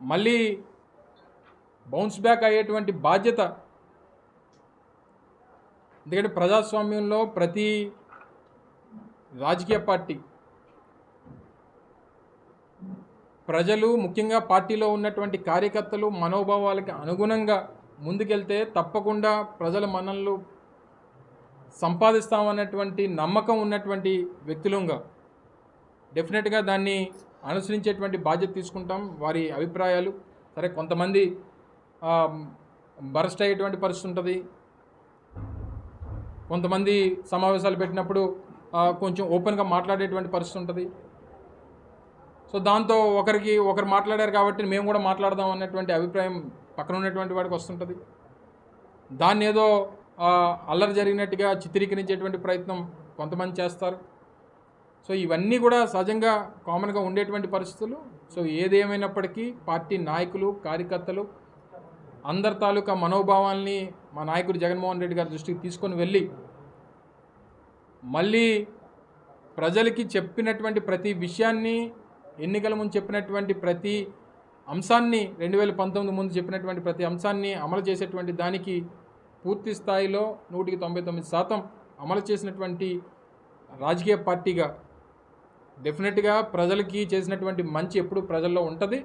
మళ్ళీ bounce back అయ్యేటువంటి బాధ్యత. ఎందుకంటే ప్రజాస్వామ్యంలో ప్రతి రాజకీయ పార్టీ ప్రజలు ముఖ్యంగా పార్టీలో ఉన్నటువంటి కార్యకర్తలు మనోభావాలకి అనుగుణంగా ముందుకెళ్తే తప్పకుండా ప్రజల మనల్ని సంపాదిస్తామన్నటువంటి నమ్మకం ఉన్నటువంటి వ్యక్తులంగా. డెఫినెట్గా దాన్ని అనుసరించేటువంటి బాధ్యత తీసుకుంటాం వారి అభిప్రాయాలు. సరే కొంతమంది బరస్ట్ అయ్యేటువంటి పరిస్థితి ఉంటుంది. కొంతమంది సమావేశాలు పెట్టినప్పుడు కొంచెం ఓపెన్గా మాట్లాడేటువంటి పరిస్థితి ఉంటుంది. సో దాంతో ఒకరికి ఒకరు మాట్లాడారు కాబట్టి మేము కూడా మాట్లాడదాం అన్నటువంటి అభిప్రాయం పక్కన ఉన్నటువంటి వాడికి వస్తుంటుంది. దాన్ని ఏదో అల్లరి జరిగినట్టుగా చిత్రీకరించేటువంటి ప్రయత్నం కొంతమంది చేస్తారు. సో ఇవన్నీ కూడా సహజంగా కామన్గా ఉండేటువంటి పరిస్థితులు. సో ఏదేమైనప్పటికీ పార్టీ నాయకులు కార్యకర్తలు అందరి తాలూకా మనోభావాల్ని మా నాయకుడు జగన్మోహన్ రెడ్డి గారి దృష్టికి తీసుకొని వెళ్ళి మళ్ళీ ప్రజలకి చెప్పినటువంటి ప్రతి విషయాన్ని ఎన్నికల ముందు చెప్పినటువంటి ప్రతి అంశాన్ని రెండు వేల పంతొమ్మిది ముందు చెప్పినటువంటి ప్రతి అంశాన్ని అమలు చేసేటువంటి దానికి పూర్తి స్థాయిలో నూటికి తొంభై తొమ్మిది శాతం అమలు చేసినటువంటి రాజకీయ పార్టీగా డెఫినెట్గా ప్రజలకి చేసినటువంటి మంచి ఎప్పుడు ప్రజల్లో ఉంటుంది.